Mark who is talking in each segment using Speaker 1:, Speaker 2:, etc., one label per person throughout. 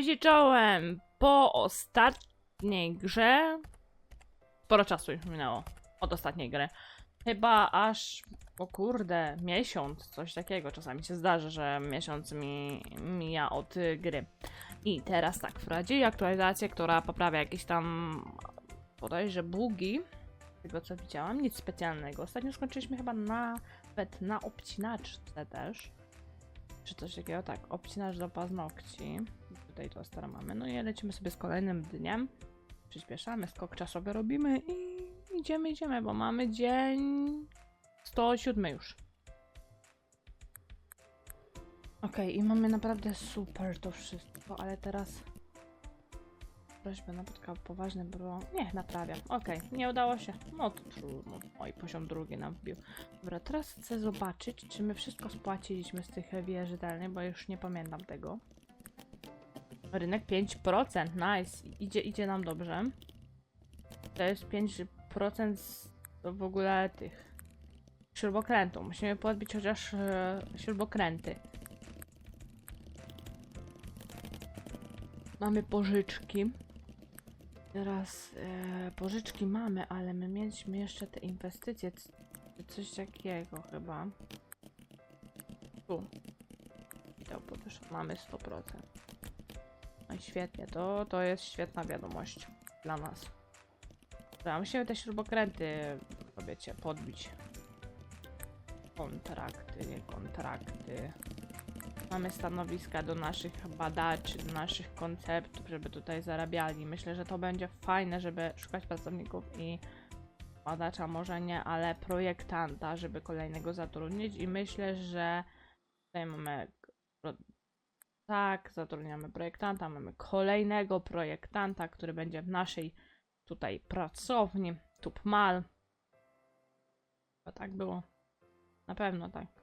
Speaker 1: Cześć czołem! Po ostatniej grze... Sporo czasu już minęło od ostatniej gry. Chyba aż, o kurde, miesiąc, coś takiego. Czasami się zdarza, że miesiąc mi mija od gry. I teraz tak, wprowadzili aktualizację, która poprawia jakieś tam bodajże bugi. Z tego co widziałam, nic specjalnego. Ostatnio skończyliśmy chyba nawet na obcinaczce też. Czy coś takiego, tak, obcinacz do paznokci. Tutaj to stara mamy. No i lecimy sobie z kolejnym dniem. Przyspieszamy, skok czasowy robimy i idziemy, idziemy, bo mamy dzień 107 już. Okej, i mamy naprawdę super to wszystko, ale teraz prośbę napotkał poważny bro. Nie, naprawiam. Okej, nie udało się. No to trudno. Oj, poziom drugi nam wbił. Dobra, teraz chcę zobaczyć, czy my wszystko spłaciliśmy z tych wierzytelnych, bo już nie pamiętam tego. Rynek 5%, nice. Idzie, idzie nam dobrze. To jest 5% z w ogóle tych śrubokrętów. Musimy podbić chociaż e, śrubokręty. Mamy pożyczki. Teraz e, pożyczki mamy, ale my mieliśmy jeszcze te inwestycje. Coś takiego chyba. Tu. I to. Mamy 100%. No i świetnie, to, to jest świetna wiadomość dla nas. Dobra, musimy te śrubokręty, wiecie, podbić. Kontrakty, nie kontrakty. Mamy stanowiska do naszych badaczy, do naszych konceptów, żeby tutaj zarabiali. Myślę, że to będzie fajne, żeby szukać pracowników i badacza może nie, ale projektanta, żeby kolejnego zatrudnić i myślę, że tutaj mamy tak, zatrudniamy projektanta, mamy kolejnego projektanta, który będzie w naszej tutaj pracowni, Tupmal. Chyba tak było. Na pewno tak.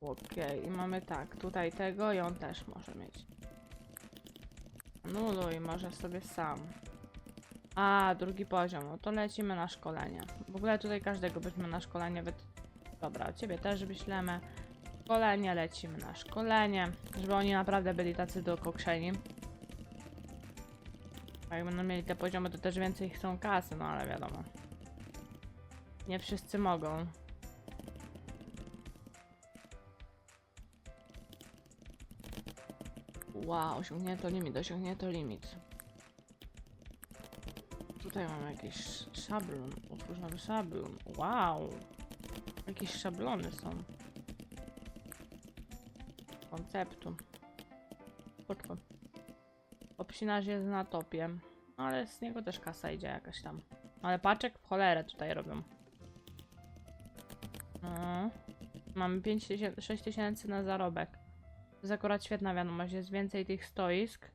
Speaker 1: Okej, i mamy tak, tutaj tego i on też może mieć. Anuluj, może sobie sam. A, drugi poziom, no to lecimy na szkolenie. W ogóle tutaj każdego byśmy na szkolenie wy... Dobra, ciebie też wyślemy. Szkolenie, lecimy na szkolenie, żeby oni naprawdę byli tacy dokokszeni. A Jak będą mieli te poziomy, to też więcej chcą kasy, no ale wiadomo. Nie wszyscy mogą. Wow, osiągnięto limit, osiągnięto limit. Tutaj mamy jakiś szablon, otwórz nowy szablon. Wow! Jakieś szablony są. Konceptu. Spoczko. Obsinarz jest na topie. Ale z niego też kasa idzie jakaś tam. Ale paczek w cholerę tutaj robią. No. Mamy 5 tysięcy, 6 tysięcy na zarobek. Jest akurat świetna wiadomość. Jest więcej tych stoisk.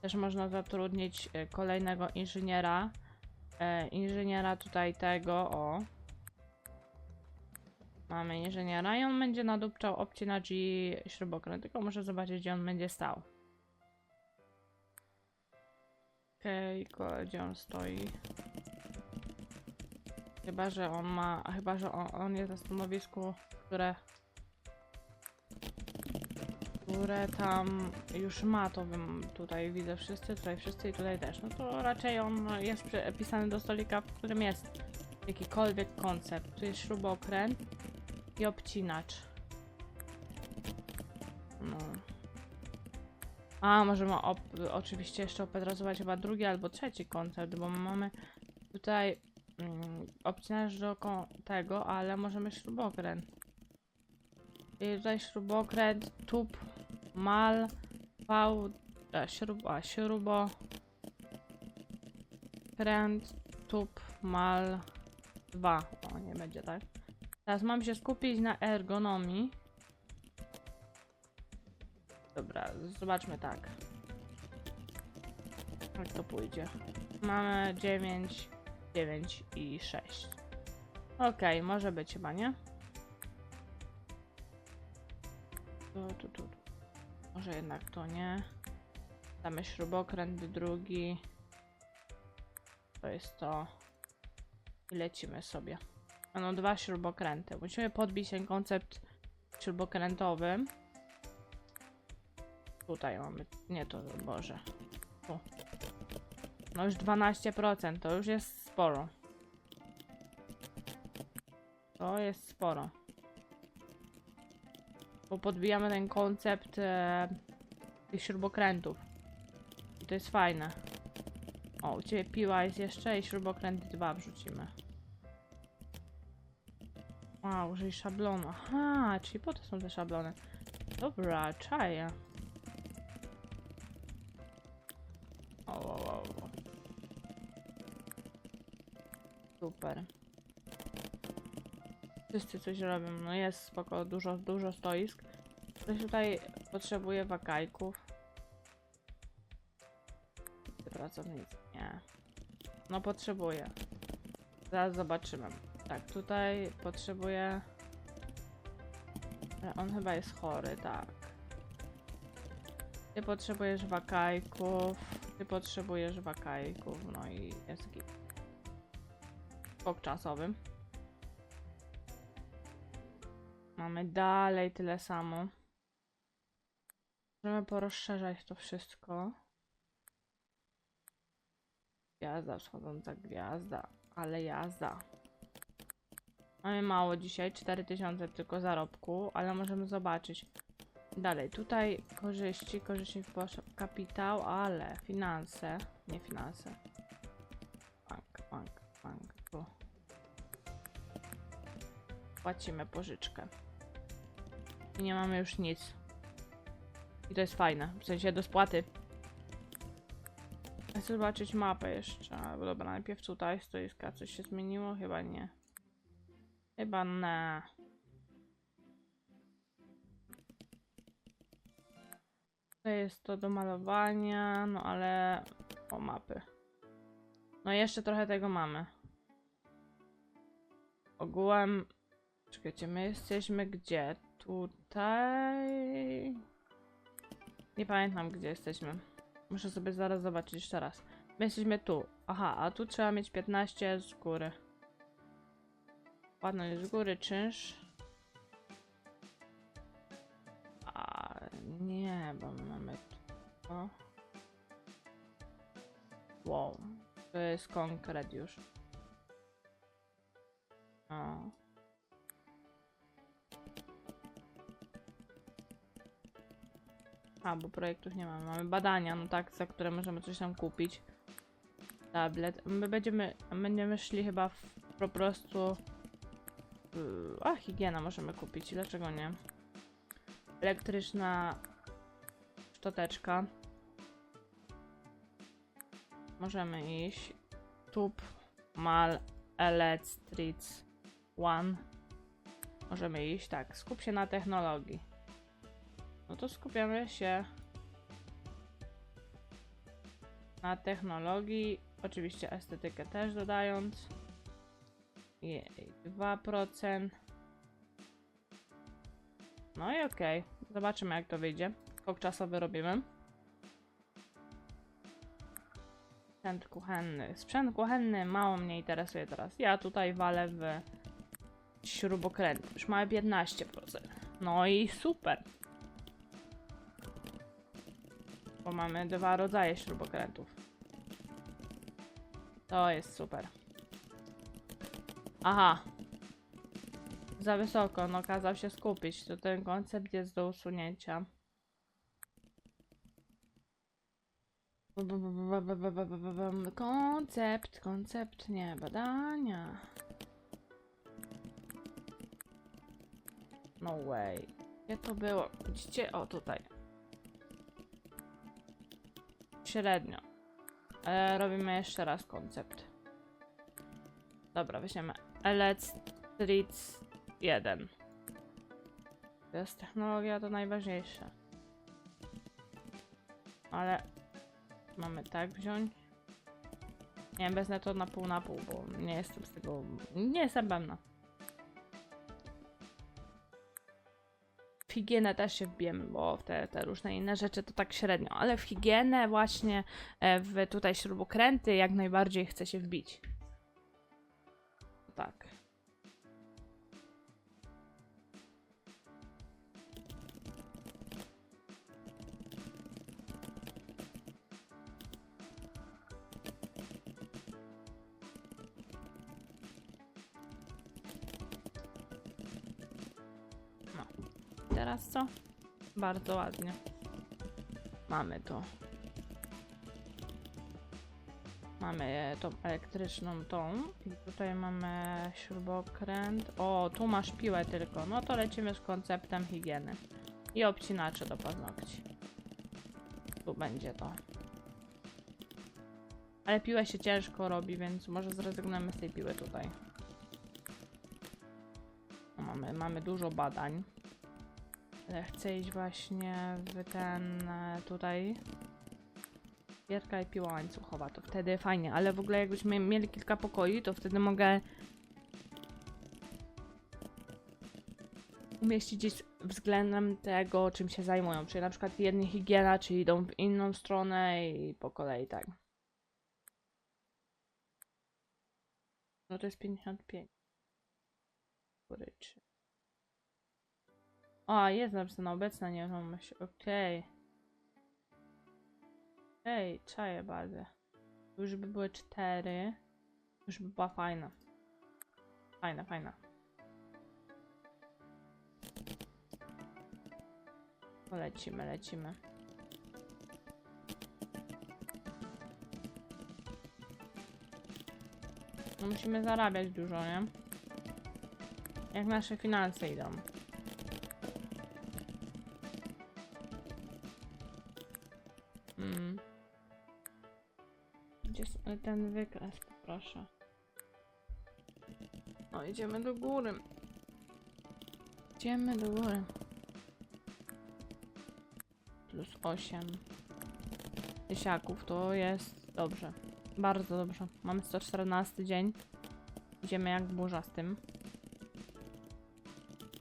Speaker 1: Też można zatrudnić e, kolejnego inżyniera. E, inżyniera tutaj tego, o. Mamy inżyniera i on będzie nadupczał obcinacz i śrubokręt. Tylko muszę zobaczyć, gdzie on będzie stał. Okej, okay, gdzie on stoi? Chyba, że on ma. Chyba, że on, on jest na stanowisku, które. Które tam już ma, to bym tutaj widzę wszyscy, tutaj wszyscy i tutaj też. No to raczej on jest przypisany do stolika, w którym jest jakikolwiek koncept. Tu jest śrubokręt i obcinacz. No. A, możemy oczywiście jeszcze opetrazować chyba drugi albo trzeci koncept, bo mamy tutaj mm, obcinacz do tego, ale możemy śrubokręt. I tutaj śrubokręt, tub, mal, wał, a, śrub, a, śrubo, kręt, tub, mal, dwa. O, nie będzie tak. Teraz mam się skupić na ergonomii. Dobra, zobaczmy tak. Jak to pójdzie. Mamy 9, 9 i 6. Okej, może być chyba, nie? Tu, tu, tu. Może jednak to nie. Damy śrubokręt drugi. To jest to. I lecimy sobie. Będą dwa śrubokręty. Musimy podbić ten koncept śrubokrętowy. Tutaj mamy. Nie to, Boże. Tu. No już 12%, to już jest sporo. To jest sporo. Bo podbijamy ten koncept e, tych śrubokrętów. I to jest fajne. O, u ciebie piła jest jeszcze i śrubokręty dwa wrzucimy. Wow, użyj szablonu. Aha, czyli po to są te szablony. Dobra, czaję. O. Super. Wszyscy coś robią. No jest spoko, dużo, dużo stoisk. Ktoś tutaj potrzebuje wakajków. Pracownicy. Nie. No potrzebuję. Zaraz zobaczymy. Tak, tutaj potrzebuję. Ale On chyba jest chory, tak. Ty potrzebujesz wakajków. Ty potrzebujesz wakajków. No i jest git. Skok czasowy. Mamy dalej tyle samo. Możemy porozszerzać to wszystko. Gwiazda, wschodząca gwiazda, ale jazda. Mamy mało dzisiaj, 4000 tylko zarobku, ale możemy zobaczyć. Dalej, tutaj korzyści, korzyści w kapitał, ale finanse, nie finanse. Bank, bank, bank, tu. Płacimy pożyczkę. I nie mamy już nic. I to jest fajne, w sensie do spłaty. Chcę zobaczyć mapę jeszcze. Albo Dobra, najpierw tutaj stoiska. Coś się zmieniło? Chyba nie. Chyba nie. To jest to do malowania, no ale... O, mapy. No jeszcze trochę tego mamy. Ogółem... Czekajcie, my jesteśmy gdzie? Tutaj... Nie pamiętam, gdzie jesteśmy. Muszę sobie zaraz zobaczyć jeszcze raz. My jesteśmy tu. Aha, a tu trzeba mieć 15 z góry. Płatność z góry, czynsz. A nie, bo my mamy to. Wow. To jest konkret już. O. A, bo projektów nie mamy. Mamy badania, no tak, za które możemy coś tam kupić. Tablet. My będziemy, będziemy szli chyba w, po prostu... Yy, A, higiena możemy kupić, dlaczego nie? Elektryczna szczoteczka. Możemy iść. Tub, mal, electric, one. Możemy iść, tak. Skup się na technologii. No to skupiamy się na technologii, oczywiście estetykę też dodając. Jej, 2%. No i okej, zobaczymy jak to wyjdzie. Skok czasowy robimy. Sprzęt kuchenny. Sprzęt kuchenny mało mnie interesuje teraz. Ja tutaj walę w śrubokręt. Już mamy 15%. No i super. Bo mamy dwa rodzaje śrubokrętów. To jest super. Aha. Za wysoko, no kazał się skupić. To ten koncept jest do usunięcia. Koncept, koncept, nie, badania. No way. Gdzie to było? Widzicie? O, tutaj. Średnio. Ale robimy jeszcze raz koncept. Dobra, weźmiemy Electric 1. To jest technologia, to najważniejsze. Ale mamy tak wziąć. Nie wiem, wezmę to na pół na pół, bo nie jestem z tego... Nie jestem pewna. Higienę też się wbijemy, bo w te, te różne inne rzeczy to tak średnio, ale w higienę właśnie, e, w tutaj śrubokręty jak najbardziej chce się wbić. Tak. Teraz co? Bardzo ładnie. Mamy to. Mamy tą elektryczną tą. I tutaj mamy śrubokręt. O, tu masz piłę tylko. No to lecimy z konceptem higieny. I obcinacze do paznokci. Tu będzie to. Ale piłę się ciężko robi, więc może zrezygnujemy z tej piły tutaj. No, Mamy, mamy dużo badań. Ale chcę iść właśnie w ten e, tutaj. Gierka i piła łańcuchowa, to wtedy fajnie, ale w ogóle jakbyśmy mieli kilka pokoi, to wtedy mogę umieścić gdzieś względem tego, czym się zajmują. Czyli na przykład jedni higiena, czy idą w inną stronę i po kolei tak. No to jest 55. Kuryczy. O, jest napisane obecna nieruchomość. Okej. Ej, czaję bazę. Już by były cztery. Już by była fajna. Fajna, fajna. To lecimy, lecimy. No musimy zarabiać dużo, nie? Jak nasze finanse idą. Gdzie jest ten wykres, proszę. O, idziemy do góry. Idziemy do góry. Plus 8 tysiaków, to jest dobrze. Bardzo dobrze. Mamy 114 dzień. Idziemy jak burza z tym.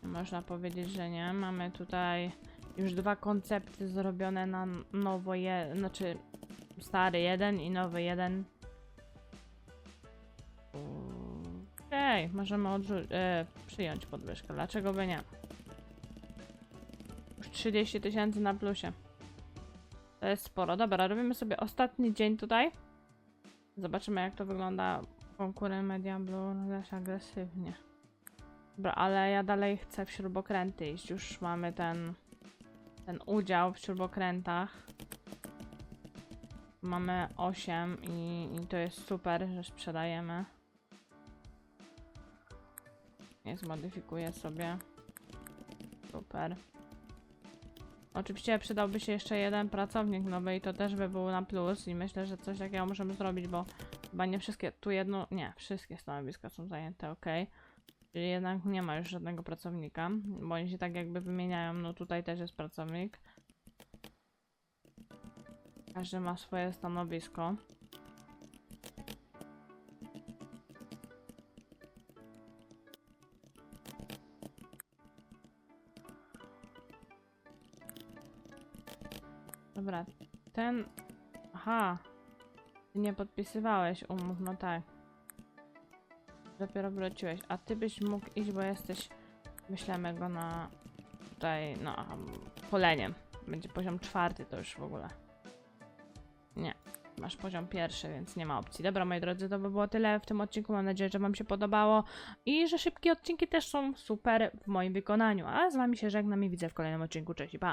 Speaker 1: Można powiedzieć, że nie. Mamy tutaj już dwa koncepty zrobione na nowo je, znaczy stary jeden i nowy jeden. Okej, możemy odrzu- e, przyjąć podwyżkę. Dlaczego by nie? Już 30 tysięcy na plusie. To jest sporo. Dobra, robimy sobie ostatni dzień tutaj. Zobaczymy jak to wygląda. Konkurent Media Blue dość agresywnie. Dobra, ale ja dalej chcę w śrubokręty iść. Już mamy ten, ten udział w śrubokrętach. Mamy 8 i, i to jest super, że sprzedajemy. Nie zmodyfikuję sobie. Super. Oczywiście przydałby się jeszcze jeden pracownik nowy i to też by był na plus i myślę, że coś takiego możemy zrobić, bo chyba nie wszystkie, tu jedno, nie, wszystkie stanowiska są zajęte, ok. Czyli jednak nie ma już żadnego pracownika, bo oni się tak jakby wymieniają, no tutaj też jest pracownik. Każdy ma swoje stanowisko. Dobra, ten... Aha. Ty nie podpisywałeś umów, no tak. Dopiero wróciłeś. A ty byś mógł iść, bo jesteś... Myślemy go na... Tutaj, no... Poleniem. Będzie poziom czwarty to już w ogóle. Nie. Masz poziom pierwszy, więc nie ma opcji. Dobra, moi drodzy, to by było tyle w tym odcinku. Mam nadzieję, że wam się podobało i że szybkie odcinki też są super w moim wykonaniu. A z wami się żegnam i widzę w kolejnym odcinku. Cześć pa!